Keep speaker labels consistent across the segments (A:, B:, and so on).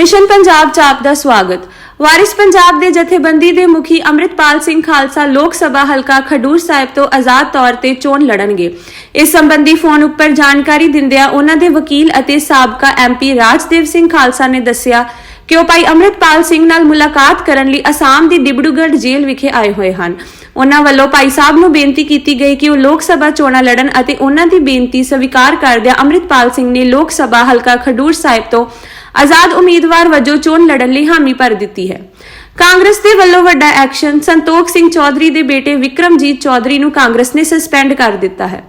A: Mission Punjab ਚ ਦਾ ਸਵਾਗਤ। ਵਾਰਿਸ ਪੰਜਾਬ ਦੇ ਜਥੇਬੰਦੀ ਦੇ ਮੁਖੀ ਅੰਮ੍ਰਿਤਪਾਲ ਸਿੰਘ ਖਾਲਸਾ ਲੋਕ ਸਭਾ ਹਲਕਾ ਖਡੂਰ ਸਾਹਿਬ ਤੋਂ ਆਜ਼ਾਦ ਤੌਰ ਤੇ ਚੋਣ ਲੜਨਗੇ। ਇਸ ਸੰਬੰਧੀ ਫੋਨ ਉੱਪਰ ਜਾਣਕਾਰੀ ਦਿੰਦਿਆਂ ਉਹਨਾਂ ਦੇ ਵਕੀਲ ਅਤੇ ਸਾਬਕਾ ਐਮਪੀ ਰਾਜਦੇਵ ਸਿੰਘ ਖਾਲਸਾ ਨੇ ਦੱਸਿਆ ਕਿ ਉਹ ਭਾਈ ਅੰਮ੍ਰਿਤਪਾਲ ਸਿੰਘ ਨਾਲ ਮੁਲਾਕਾਤ ਕਰਨ ਲਈ ਅਸਾਮ ਦੀ ਡਿਬੜੂਗੜ੍ਹ ਜੇਲ੍ਹ ਵਿਖੇ ਆਏ ਹੋਏ ਹਨ। ਉਹਨਾਂ ਵੱਲੋਂ ਭਾਈ ਸਾਹਿਬ ਨੂੰ ਬੇਨਤੀ ਕੀਤੀ ਗਈ ਕਿ ਉਹ ਲੋਕ ਸਭਾ ਚੋਣਾਂ ਲੜਨ ਅਤੇ ਉਹਨਾਂ ਦੀ ਬੇਨਤੀ ਸਵੀਕਾਰ ਕਰਦਿਆਂ ਅੰਮ੍ਰਿਤਪਾਲ ਸਿੰਘ ਨੇ ਲੋਕ ਸਭਾ ਹਲਕਾ ਖਡੂਰ ਸਾਹਿਬ ਤੋਂ ਆਜ਼ਾਦ ਉਮੀਦਵਾਰ ਵਜੋਂ ਚੋਣ ਲੜਨ ਲਈ ਹਾਮੀ ਭਰ ਦਿੱਤੀ ਹੈ। ਕਾਂਗਰਸ ਦੇ ਵੱਲੋਂ ਵੱਡਾ ਐਕਸ਼ਨ ਸੰਤੋਖ ਸਿੰਘ ਚੌਧਰੀ ਦੇ ਬੇਟੇ ਵਿਕਰਮਜੀਤ ਚੌਧਰੀ ਨੂੰ ਕਾਂਗਰਸ ਨੇ ਸਸਪੈਂਡ ਕਰ ਦਿੱਤਾ ਹੈ।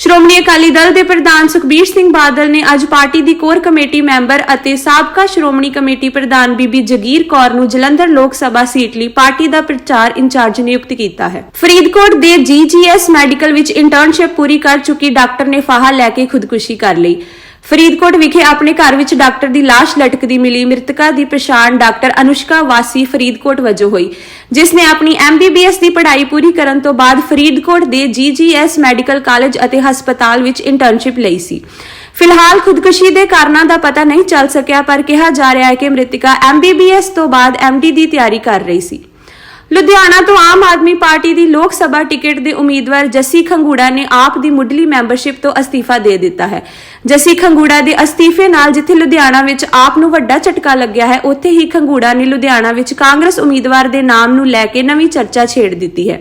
A: ਸ਼੍ਰੋਮਣੀ ਅਕਾਲੀ ਦਲ ਦੇ ਪ੍ਰਧਾਨ ਸੁਖਬੀਰ ਸਿੰਘ ਬਾਦਲ ਨੇ ਅੱਜ ਪਾਰਟੀ ਦੀ ਕੋਰ ਕਮੇਟੀ ਮੈਂਬਰ ਅਤੇ ਸਾਬਕਾ ਸ਼੍ਰੋਮਣੀ ਕਮੇਟੀ ਪ੍ਰਧਾਨ ਬੀਬੀ ਜਗੀਰ ਕੌਰ ਨੂੰ ਜਲੰਧਰ ਲੋਕ ਸਭਾ ਸੀਟ ਲਈ ਪਾਰਟੀ ਦਾ ਪ੍ਰਚਾਰ ਇੰਚਾਰਜ ਨਿਯੁਕਤ ਕੀਤਾ ਹੈ। ਫਰੀਦਕੋਟ ਦੇ ਜੀਜੀਐਸ ਮੈਡੀਕਲ ਵਿੱਚ ਇੰਟਰਨਸ਼ਿਪ ਪੂਰੀ ਕਰ ਚੁੱਕੀ ਡਾਕਟਰ ਨੇ ਫਾਹਾ ਲੈ ਕੇ ਖੁਦਕੁਸ਼ੀ ਕਰ ਲਈ। ਫਰੀਦਕੋਟ ਵਿਖੇ ਆਪਣੇ ਘਰ ਵਿੱਚ ਡਾਕਟਰ ਦੀ ਲਾਸ਼ ਲਟਕਦੀ ਮਿਲੀ। ਮ੍ਰਿਤਕਾ ਦੀ ਪਛਾਣ ਡਾਕਟਰ ਅਨੁਸ਼ਕਾ ਵਾਸੀ ਫਰੀਦਕੋਟ ਵਜੋਂ ਹੋਈ, ਜਿਸ ਨੇ ਆਪਣੀ ਐਮਬੀਬੀਐਸ ਦੀ ਪੜ੍ਹਾਈ ਪੂਰੀ ਕਰਨ ਤੋਂ ਬਾਅਦ ਫਰੀਦਕੋਟ ਦੇ ਜੀਜੀਐਸ ਮੈਡੀਕਲ ਕਾਲਜ ਅਤੇ ਹਸਪਤਾਲ ਵਿੱਚ ਇੰਟਰਨਸ਼ਿਪ ਲਈ ਸੀ। ਫਿਲਹਾਲ ਖੁਦਕੁਸ਼ੀ ਦੇ ਕਾਰਨਾਂ ਦਾ ਪਤਾ ਨਹੀਂ ਚੱਲ ਸਕਿਆ, ਪਰ ਕਿਹਾ ਜਾ ਰਿਹਾ ਹੈ ਕਿ ਮ੍ਰਿਤਕਾ ਐਮਬੀਬੀਐਸ ਤੋਂ ਬਾਅਦ ਐਮਡੀ ਦੀ ਤਿਆਰੀ ਕਰ ਰਹੀ ਸੀ। ਲੁਧਿਆਣਾ ਤੋਂ ਆਮ ਆਦਮੀ ਪਾਰਟੀ ਦੀ ਲੋਕ ਸਭਾ ਟਿਕਟ ਦੇ ਉਮੀਦਵਾਰ ਜੱਸੀ ਖੰਗੂੜਾ ਨੇ ਆਪ ਦੀ ਮੁੱਢਲੀ ਮੈਂਬਰਸ਼ਿਪ ਤੋਂ ਅਸਤੀਫਾ ਦੇ ਦਿੱਤਾ ਹੈ। ਜੱਸੀ ਖੰਗੂੜਾ ਦੇ ਅਸਤੀਫੇ ਨਾਲ ਜਿੱਥੇ ਲੁਧਿਆਣਾ ਵਿੱਚ ਆਪ ਨੂੰ ਵੱਡਾ ਝਟਕਾ ਲੱਗਿਆ ਹੈ, ਉੱਥੇ ਹੀ ਖੰਗੂੜਾ ਨੇ ਲੁਧਿਆਣਾ ਵਿੱਚ ਕਾਂਗਰਸ ਉਮੀਦਵਾਰ ਦੇ ਨਾਮ ਨੂੰ ਲੈ ਕੇ ਨਵੀਂ ਚਰਚਾ ਛੇੜ ਦਿੱਤੀ ਹੈ।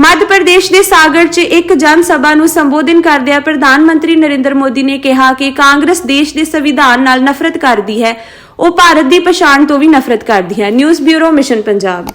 A: ਮੱਧ ਪ੍ਰਦੇਸ਼ ਦੇ ਸਾਗਰ 'ਚ ਇੱਕ ਜਨ ਸਭਾ ਨੂੰ ਸੰਬੋਧਨ ਕਰਦਿਆਂ ਪ੍ਰਧਾਨ ਮੰਤਰੀ ਨਰਿੰਦਰ ਮੋਦੀ ਨੇ ਕਿਹਾ ਕਿ ਕਾਂਗਰਸ ਦੇਸ਼ ਦੇ ਸੰਵਿਧਾਨ ਨਾਲ ਨਫ਼ਰਤ ਕਰਦੀ ਹੈ, ਉਹ ਭਾਰਤ ਦੀ ਪਛਾਣ ਤੋਂ ਵੀ ਨਫ਼ਰਤ ਕਰਦੀ ਹੈ। News bureau mission Punjab.